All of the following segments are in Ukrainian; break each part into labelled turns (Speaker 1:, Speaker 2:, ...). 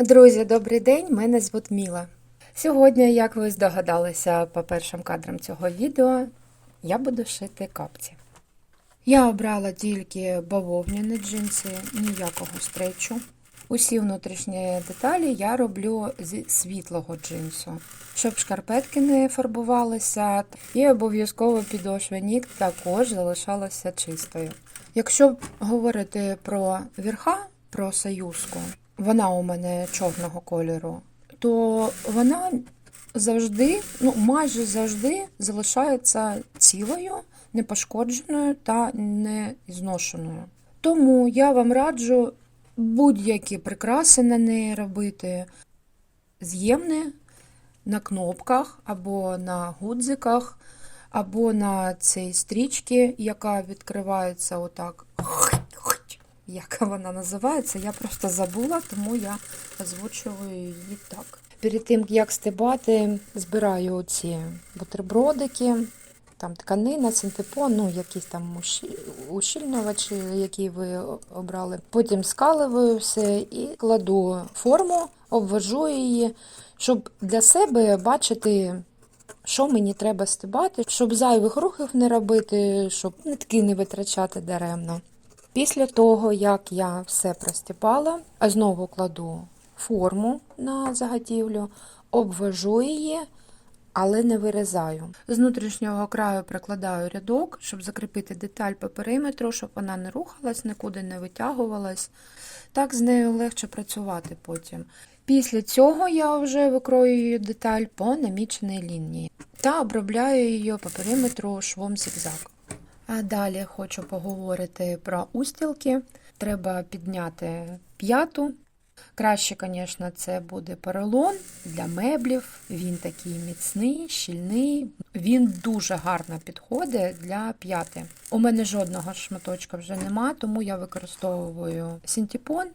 Speaker 1: Друзі, добрий день! Мене звуть Міла. Сьогодні, як ви здогадалися по першим кадрам цього відео, я буду шити капці. Я обрала тільки бавовняні джинси, ніякого стречу. Усі внутрішні деталі я роблю зі світлого джинсу, щоб шкарпетки не фарбувалися, і обов'язково підошва ніг також залишалася чистою. Якщо говорити про верха, про союзку, вона у мене чорного кольору, то вона завжди, ну майже завжди залишається цілою, непошкодженою та не зношеною. Тому я вам раджу будь-які прикраси на неї робити з'ємні на кнопках або на гудзиках, або на цій стрічці, яка відкривається отак. Як вона називається, я просто забула, тому я озвучую її так. Перед тим, як стебати, збираю ці бутербродики, там тканина, синтепон, ну якісь там ущільнювачі, які ви обрали. Потім скаливаю все і кладу форму, обвожу її, щоб для себе бачити, що мені треба стебати, щоб зайвих рухів не робити, щоб нитки не витрачати даремно. Після того, як я все простіпала, знову кладу форму на заготівлю, обвожу її, але не вирізаю. З внутрішнього краю прикладаю рядок, щоб закріпити деталь по периметру, щоб вона не рухалась, нікуди не витягувалась. Так з нею легше працювати потім. Після цього я вже викроюю деталь по наміченій лінії та обробляю її по периметру швом зігзаг. А далі хочу поговорити про устілки. Треба підняти п'яту. Краще, звісно, це буде поролон для меблів. Він такий міцний, щільний. Він дуже гарно підходить для п'яти. У мене жодного шматочка вже нема, тому я використовую синтепон.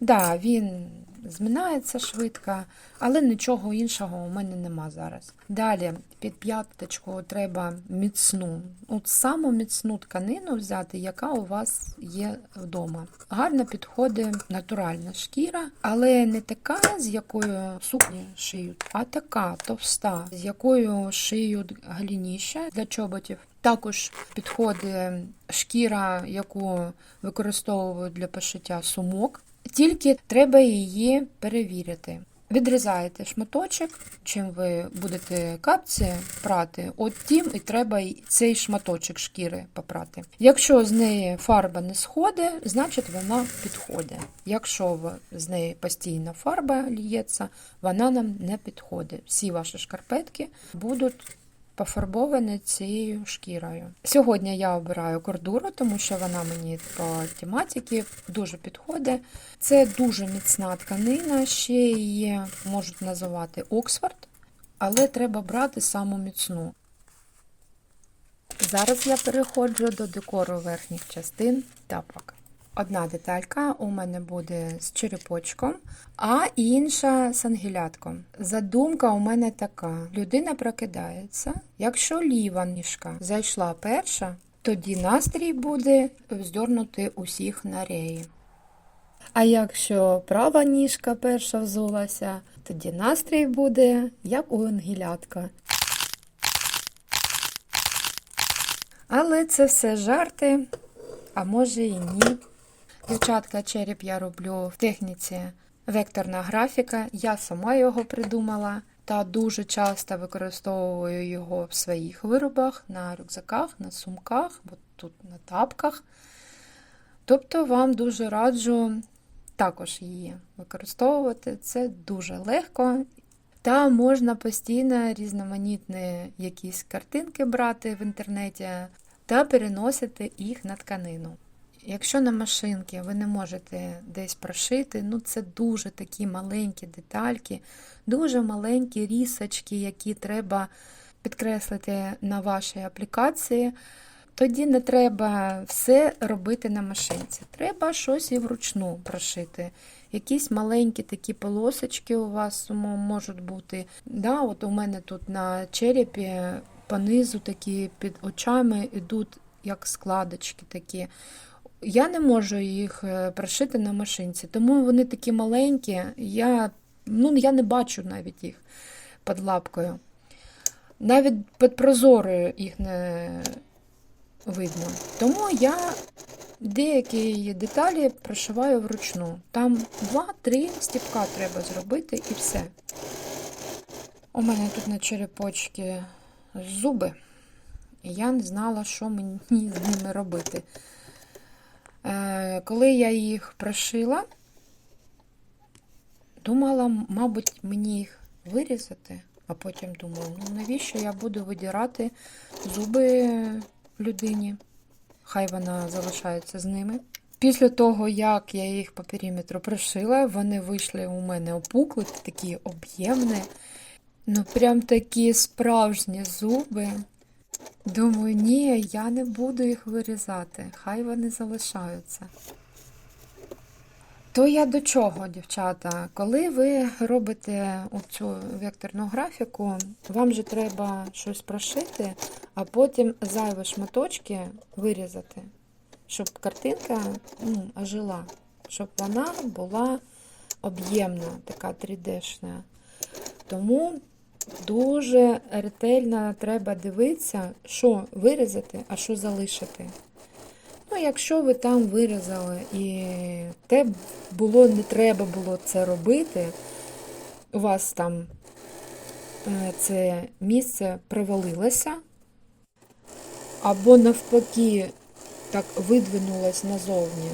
Speaker 1: Да, він зминається швидко, але нічого іншого у мене нема зараз. Далі під п'яточку треба міцну, от саму міцну тканину взяти, яка у вас є вдома. Гарно підходить натуральна шкіра, але не така, з якою сукні шиють, а така товста, з якою шиють галініща для чоботів. Також підходить шкіра, яку використовують для пошиття сумок. Тільки треба її перевірити. Відрізаєте шматочок, чим ви будете капці прати, от тим і треба цей шматочок шкіри попрати. Якщо з неї фарба не сходить, значить вона підходить. Якщо з неї постійно фарба ліється, вона нам не підходить. Всі ваші шкарпетки будуть пофарбовані цією шкірою. Сьогодні я обираю кордуру, тому що вона мені по тематиці дуже підходить. Це дуже міцна тканина, ще її можуть називати Оксфорд, але треба брати саму міцну. Зараз я переходжу до декору верхніх частин тапок. Одна деталька у мене буде з черепочком, а інша з ангелятком. Задумка у мене така: людина прокидається. Якщо ліва ніжка зайшла перша, тоді настрій буде вздорнути усіх на реї. А якщо права ніжка перша взулася, тоді настрій буде як у ангелятка. Але це все жарти, а може і ні. Дівчатка, череп я роблю в техніці векторна графіка. Я сама його придумала та дуже часто використовую його в своїх виробах на рюкзаках, на сумках, от тут на тапках. Тобто вам дуже раджу також її використовувати. Це дуже легко. Та можна постійно різноманітні якісь картинки брати в інтернеті та переносити їх на тканину. Якщо на машинки ви не можете десь прошити, ну це дуже такі маленькі детальки, дуже маленькі рісочки, які треба підкреслити на вашій аплікації, тоді не треба все робити на машинці. Треба щось і вручну прошити. Якісь маленькі такі полосочки у вас можуть бути. Да, от у мене тут на черепі понизу такі під очами йдуть як складочки такі. Я не можу їх е, прошити на машинці, тому вони такі маленькі, я, ну, я не бачу навіть їх під лапкою. Навіть під прозорою їх не видно. Тому я деякі деталі прошиваю вручну. Там 2-3 стіпка треба зробити і все. У мене тут на черепочці зуби, і я не знала, що мені з ними робити. Е, Коли я їх прошила, думала, мабуть, мені їх вирізати, а потім думаю, ну навіщо я буду видирати зуби людині? Хай вона залишається з ними. Після того, як я їх по периметру прошила, вони вийшли у мене опукли, такі об'ємні. Ну, прям такі справжні зуби. Думаю, ні, я не буду їх вирізати, хай вони залишаються. То я до чого, дівчата? Коли ви робите цю векторну графіку, вам же треба щось прошити, а потім зайві шматочки вирізати, щоб картинка ну, ожила, щоб вона була об'ємна, така 3D-шна. Тому дуже ретельно треба дивитися, що вирізати, а що залишити. Ну, якщо ви там вирізали і те було, не треба було це робити, у вас там е, це місце провалилося, або навпаки так видвинулось назовні,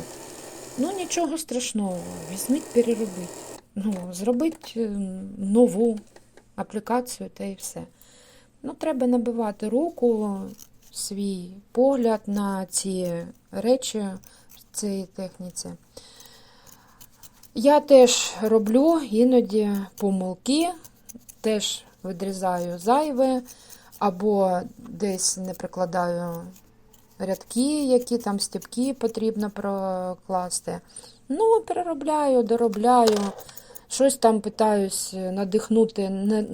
Speaker 1: ну нічого страшного, візьміть, переробіть. Ну, зробіть е, нову аплікацію та і все. Ну, треба набивати руку, свій погляд на ці речі в цій техніці. Я теж роблю іноді помилки, теж відрізаю зайве, або десь не прикладаю рядки, які там стіпки потрібно прокласти. Ну, переробляю, доробляю. Щось там питаюсь надихнути,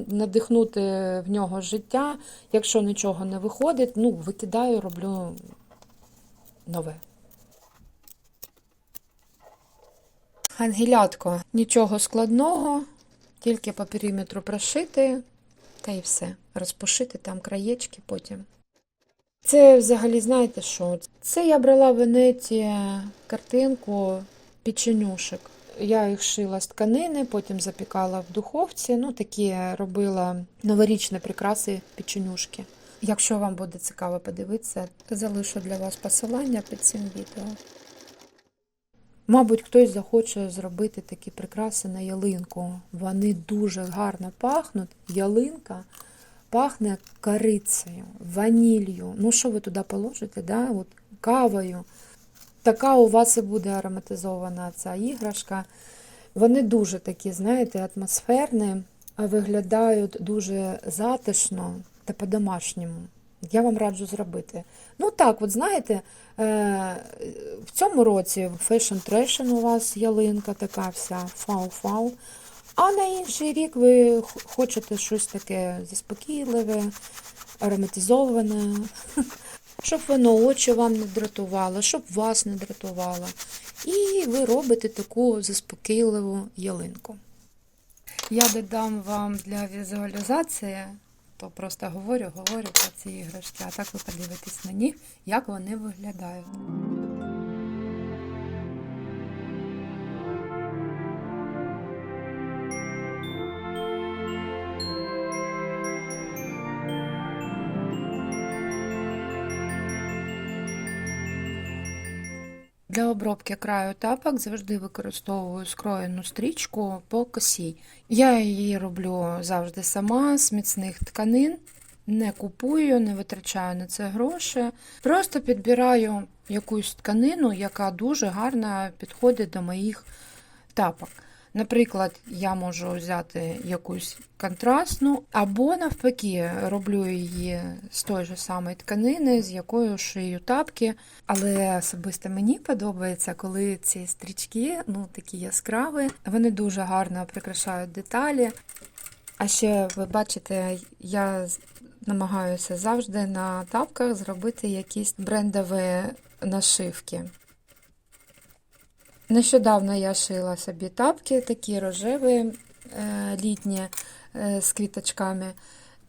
Speaker 1: надихнути в нього життя. Якщо нічого не виходить, ну, викидаю, роблю нове. Ангелятко, нічого складного, тільки по периметру прошити, та й все. Розпушити там краєчки потім. Це взагалі, знаєте що? Це я брала в Венеті картинку печенюшек. Я їх шила з тканини, потім запікала в духовці. Ну, такі робила новорічні прикраси печенюшки. Якщо вам буде цікаво подивитися, залишу для вас посилання під цим відео. Мабуть, хтось захоче зробити такі прикраси на ялинку. Вони дуже гарно пахнуть. Ялинка пахне корицею, ванілью. Ну, що ви туди положите? Да? От, кавою. Така у вас і буде ароматизована ця іграшка. Вони дуже такі, знаєте, атмосферні, а виглядають дуже затишно та по-домашньому. Я вам раджу зробити. Ну так, от знаєте, е, в цьому році фешн трешн у вас ялинка така вся фау-фау. А на інший рік ви хочете щось таке заспокійливе, ароматизоване, щоб воно очі вам не дратувало, щоб вас не дратувало. І ви робите таку заспокійливу ялинку. Я додам вам для візуалізації, то просто говорю, говорю про ці іграшки, а так ви подивитесь на них, як вони виглядають. Для обробки краю тапок завжди використовую скроєну стрічку по косі. Я її роблю завжди сама з міцних тканин. Не купую, не витрачаю на це гроші. Просто підбираю якусь тканину, яка дуже гарно підходить до моїх тапок. Наприклад, я можу взяти якусь контрастну, або навпаки, роблю її з тої ж самої тканини, з якою шию тапки. Але особисто мені подобається, коли ці стрічки ну, такі яскраві, вони дуже гарно прикрашають деталі. А ще ви бачите, я намагаюся завжди на тапках зробити якісь брендові нашивки. Нещодавно я шила собі тапки, такі рожеві, е, літні е, з квіточками.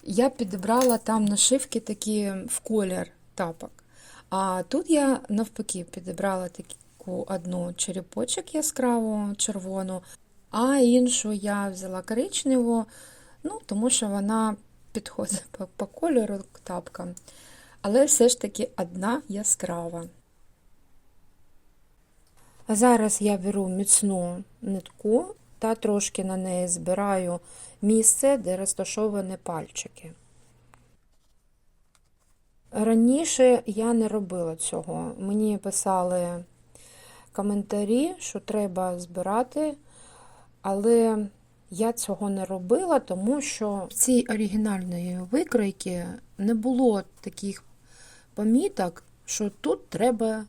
Speaker 1: Я підібрала там нашивки такі в колір тапок. А тут я навпаки підібрала таку одну черепочок яскраву, червону, а іншу я взяла коричневу, ну, тому що вона підходить по, по кольору к тапкам. Але все ж таки одна яскрава. А зараз я беру міцну нитку та трошки на неї збираю місце, де розташовані пальчики. Раніше я не робила цього. Мені писали коментарі, що треба збирати, але я цього не робила, тому що в цій оригінальної викройки не було таких поміток, що тут треба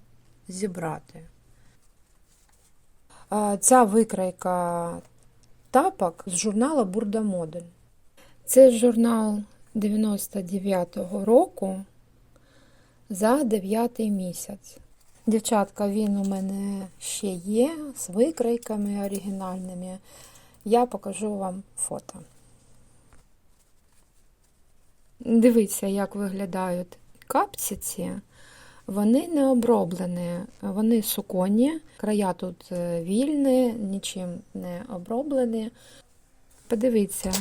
Speaker 1: зібрати. Ця викройка тапок з журналу Бурда Модель. Це журнал 99-го року за 9 місяць. Дівчатка, він у мене ще є з викройками оригінальними. Я покажу вам фото. Дивіться, як виглядають капці ці. Вони не оброблені, вони суконні, края тут е, вільні, нічим не оброблені. Подивіться,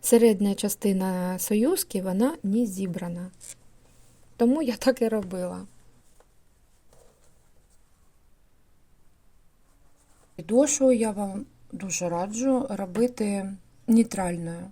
Speaker 1: середня частина союзки вона не зібрана. Тому я так і робила. Підошву я вам дуже раджу робити нейтральною,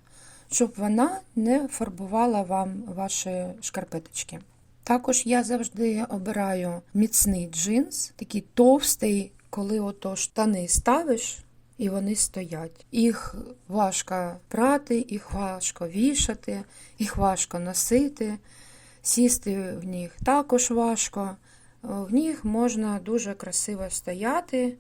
Speaker 1: щоб вона не фарбувала вам ваші шкарпеточки. Також я завжди обираю міцний джинс, такий товстий, коли ото штани ставиш і вони стоять. Їх важко прати, їх важко вішати, їх важко носити, сісти в них також важко. В них можна дуже красиво стояти,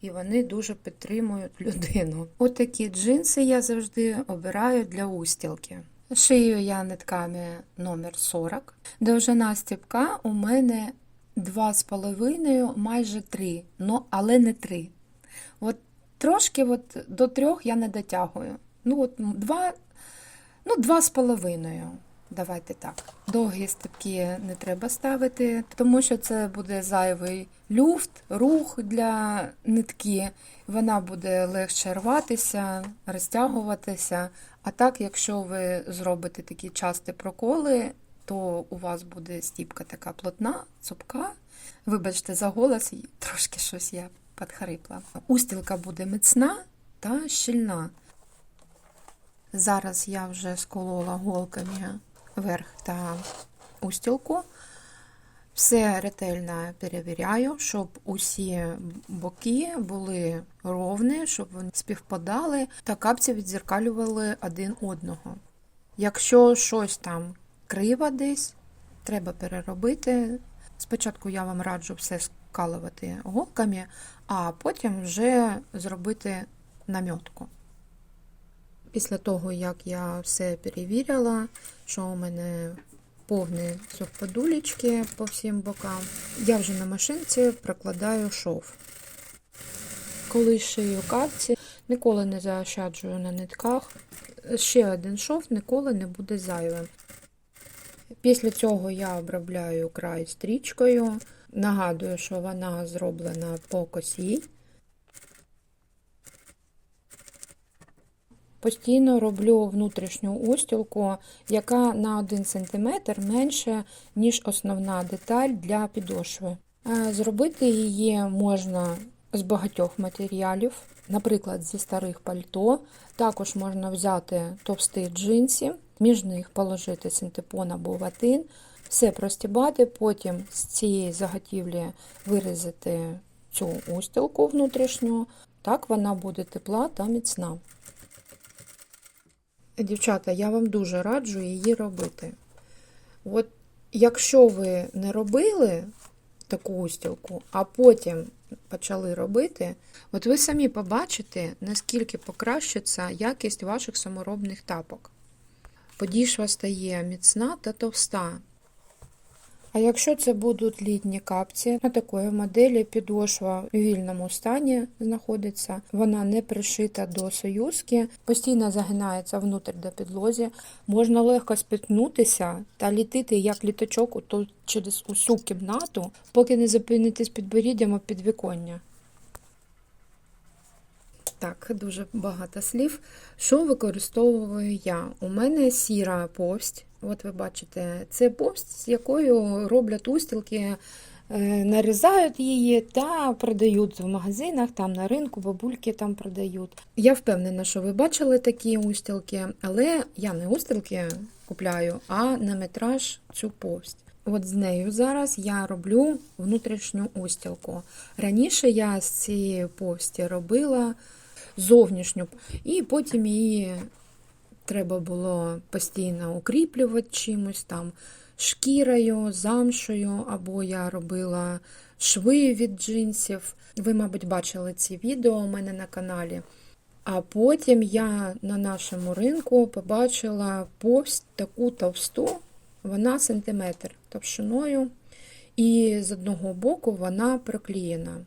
Speaker 1: і вони дуже підтримують людину. Отакі джинси я завжди обираю для устілки. Шию я нитками номер 40. Довжина стіпка у мене 2,5, майже 3, ну, але не 3. От трошки от до 3 я не дотягую. Ну, от 2, ну, 2,5. Давайте так. Довгі степки не треба ставити, тому що це буде зайвий люфт, рух для нитки. Вона буде легше рватися, розтягуватися. А так, якщо ви зробите такі часті проколи, то у вас буде стіпка така плотна, цупка. Вибачте, за голос, трошки щось я підхрипла. Устілка буде міцна та щільна. Зараз я вже сколола голками верх та устілку. Все ретельно перевіряю, щоб усі боки були ровні, щоб вони співпадали та капці відзеркалювали один одного. Якщо щось там криво десь, треба переробити. Спочатку я вам раджу все скалувати голками, а потім вже зробити намітку. Після того, як я все перевірила, що у мене повні совпадулечки по всім бокам, я вже на машинці прокладаю шов. Коли шию капці, ніколи не заощаджую на нитках. Ще один шов ніколи не буде зайвим. Після цього я обробляю край стрічкою. Нагадую, що вона зроблена по косі. Постійно роблю внутрішню устілку, яка на 1 см менше, ніж основна деталь для підошви. Зробити її можна з багатьох матеріалів, наприклад, зі старих пальто. Також можна взяти товсті джинси, між них положити синтепон або ватин, все простібати, потім з цієї заготівлі вирізати цю устілку внутрішню. Так вона буде тепла та міцна. Дівчата, я вам дуже раджу її робити. От якщо ви не робили таку устілку, а потім почали робити, от ви самі побачите, наскільки покращиться якість ваших саморобних тапок. Подішва стає міцна та товста. А якщо це будуть літні капці, на такої моделі підошва в вільному стані знаходиться, вона не пришита до союзки, постійно загинається внутрь до підлозі, можна легко спіткнутися та літити як літачок через усю кімнату, поки не зупинитись підборіддям у підвіконня. Так, дуже багато слів. Що використовую я? У мене сіра повсть. От ви бачите, це повсть, з якою роблять устілки, е, нарізають її та продають в магазинах, там на ринку, бабульки там продають. Я впевнена, що ви бачили такі устілки, але я не устілки купляю, а на метраж цю повсть. От з нею зараз я роблю внутрішню устілку. Раніше я з цієї повсті робила зовнішню, і потім її треба було постійно укріплювати чимось там шкірою, замшою, або я робила шви від джинсів. Ви, мабуть, бачили ці відео у мене на каналі. А потім я на нашому ринку побачила повсть таку товсту, вона сантиметр товщиною, і з одного боку вона проклеєна.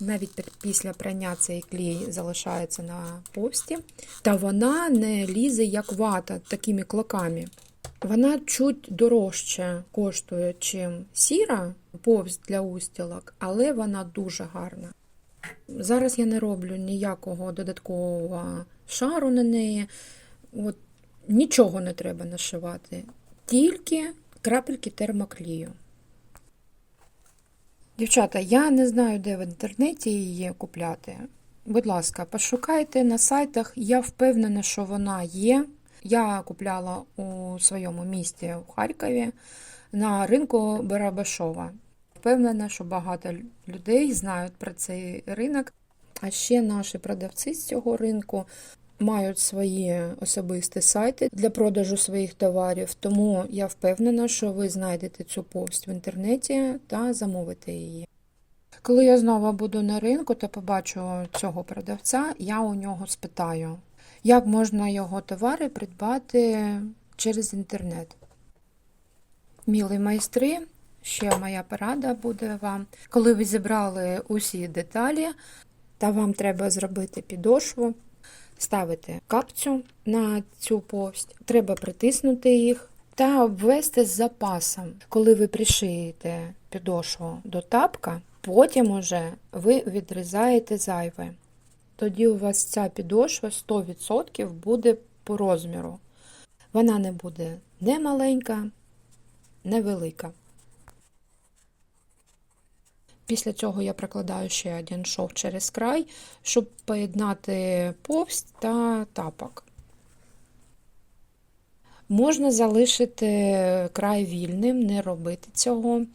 Speaker 1: Навіть після прання цей клей залишається на повсті, та вона не лізе як вата такими клоками. Вона чуть дорожче коштує, чим сіра повсть для устілок, але вона дуже гарна. Зараз я не роблю ніякого додаткового шару на неї. От, нічого не треба нашивати, тільки крапельки термоклію. Дівчата, я не знаю, де в інтернеті її купляти. Будь ласка, пошукайте на сайтах. Я впевнена, що вона є. Я купляла у своєму місті у Харкові на ринку Барабашова. Впевнена, що багато людей знають про цей ринок. А ще наші продавці з цього ринку мають свої особисті сайти для продажу своїх товарів, тому я впевнена, що ви знайдете цю повсть в інтернеті та замовите її. Коли я знову буду на ринку та побачу цього продавця, я у нього спитаю, як можна його товари придбати через інтернет. Мілі майстри, ще моя порада буде вам. Коли ви зібрали усі деталі, та вам треба зробити підошву, ставити капцю на цю повсть, треба притиснути їх та обвести з запасом. Коли ви пришиєте підошву до тапка, потім уже ви відрізаєте зайве. Тоді у вас ця підошва 100% буде по розміру. Вона не буде не маленька, не велика. Після цього я прокладаю ще один шов через край, щоб поєднати повсть та тапок. Можна залишити край вільним, не робити цього.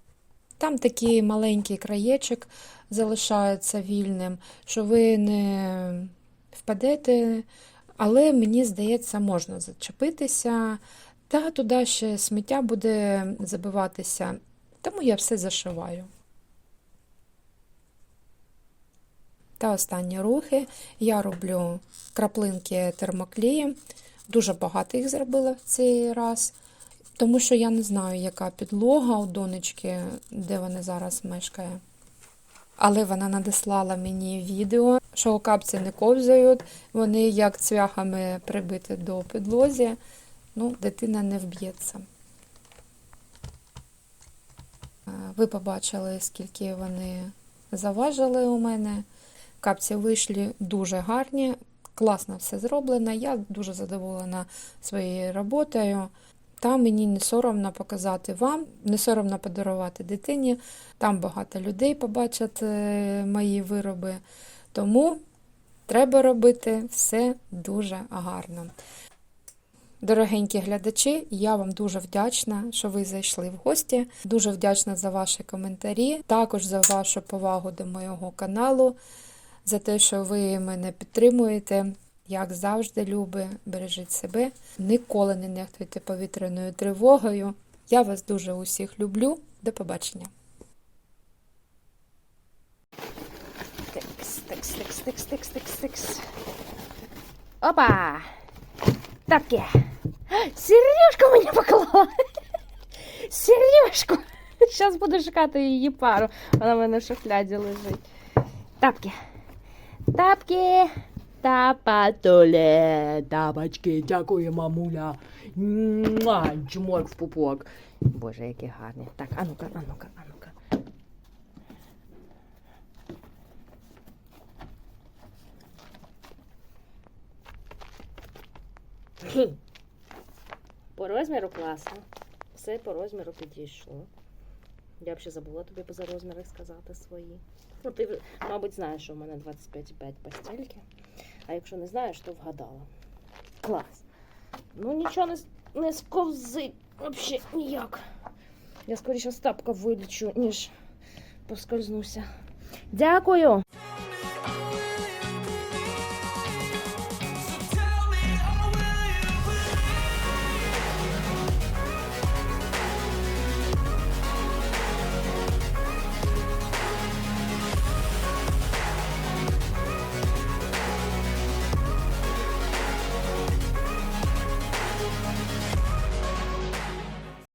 Speaker 1: Там такий маленький краєчок залишається вільним, що ви не впадете, але мені здається, можна зачепитися, та туди ще сміття буде забиватися, тому я все зашиваю. Та останні рухи я роблю краплинки термоклеєм. Дуже багато їх зробила в цей раз, тому що я не знаю, яка підлога у донечки, де вона зараз мешкає. Але вона надіслала мені відео, що капці не ковзають, вони як цвяхами прибиті до підлозі. Ну, дитина не вб'ється. Е, Ви побачили, скільки вони заважили у мене. Капці вийшли дуже гарні, класно все зроблено. Я дуже задоволена своєю роботою. Та мені не соромно показати вам, не соромно подарувати дитині. Там багато людей побачать е, мої вироби. Тому треба робити все дуже гарно. Дорогенькі глядачі, я вам дуже вдячна, що ви зайшли в гості. Дуже вдячна за ваші коментарі, також за вашу повагу до моєго каналу, за те, що ви мене підтримуєте. Як завжди, люби, бережіть себе, ніколи не нехтуйте повітряною тривогою. Я вас дуже усіх люблю. До побачення.
Speaker 2: Тикс, тикс, тикс, тикс, тикс, тикс, тикс. Опа! Тапки. Сережку мені поклала. Сережку. Зараз буду шукати її пару. Вона в мене в шухляді лежить. Тапки. Тапки. Тапатуле. Тапочки. Дякую, мамуля. Муа, Чмок в пупок. Боже, які гарні. Так, а ну-ка, а ну-ка, а ну-ка. По розміру класно. Все по розміру підійшло. Я б ще забула тобі за розміри сказати свої. Ну, ти, мабуть, знаєш, що в мене 25,5 постільки. А якщо не знаєш, то вгадала. Клас. Ну нічого не, не сковзить. Взагалі ніяк. Я скоріше з тапка вилічу, ніж поскользнуся. Дякую.